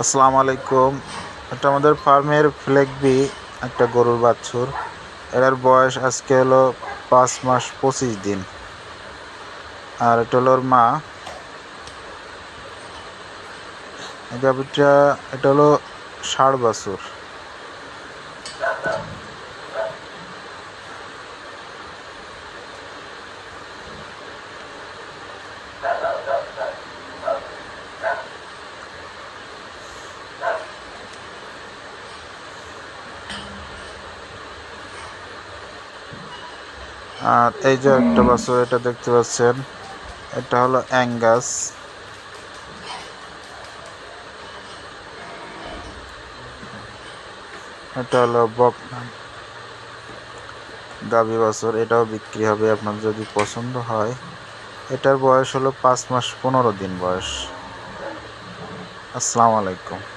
আসসালামু আলাইকুম। এটা আমাদের ফার্মের ফ্লেগবি একটা গরুর বাছুর। এটার বয়স আজকে হলো পাঁচ মাস পঁচিশ দিন। আর এটা হলো মা। গাভীটা, এটা হলো ষাড় বাছুর। আর এই যে একটা বাছুর, এটা দেখতে পাচ্ছেন। এটা হলো অ্যাঙ্গাস। এটা হলো বকনা গাভী বাছুর, এটাও বিক্রি হবে আপনার যদি পছন্দ হয়। এটার বয়স হলো পাঁচ মাস পনেরো দিন বয়স। আসসালামু আলাইকুম।